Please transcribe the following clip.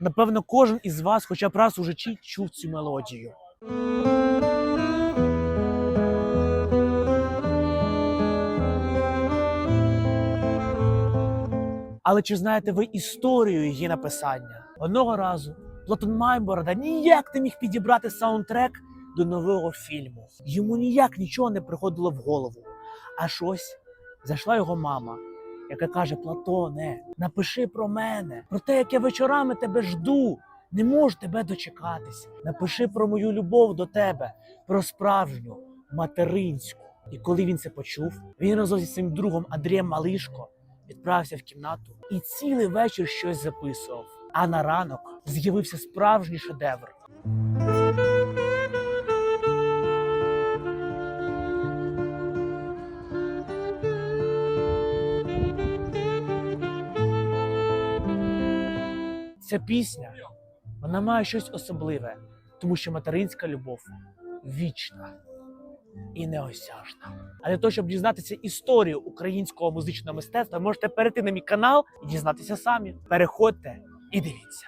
Напевно, кожен із вас хоча б раз у житті чув цю мелодію. Але чи знаєте ви історію її написання? Одного разу Платон Майборода ніяк не міг підібрати саундтрек до нового фільму. Йому ніяк нічого не приходило в голову. Аж ось зайшла його мама, яка каже: Платоне, напиши про мене, про те, як я вечорами тебе жду. Не можу тебе дочекатися. Напиши про мою любов до тебе, про справжню материнську. І коли він це почув, він разом зі своїм другом Андрієм Малишко відправився в кімнату і цілий вечір щось записував. А на ранок з'явився справжній шедевр. Ця пісня вона має щось особливе, тому що материнська любов вічна і неосяжна. А для того, щоб дізнатися історію українського музичного мистецтва, можете перейти на мій канал і дізнатися самі. Переходьте і дивіться.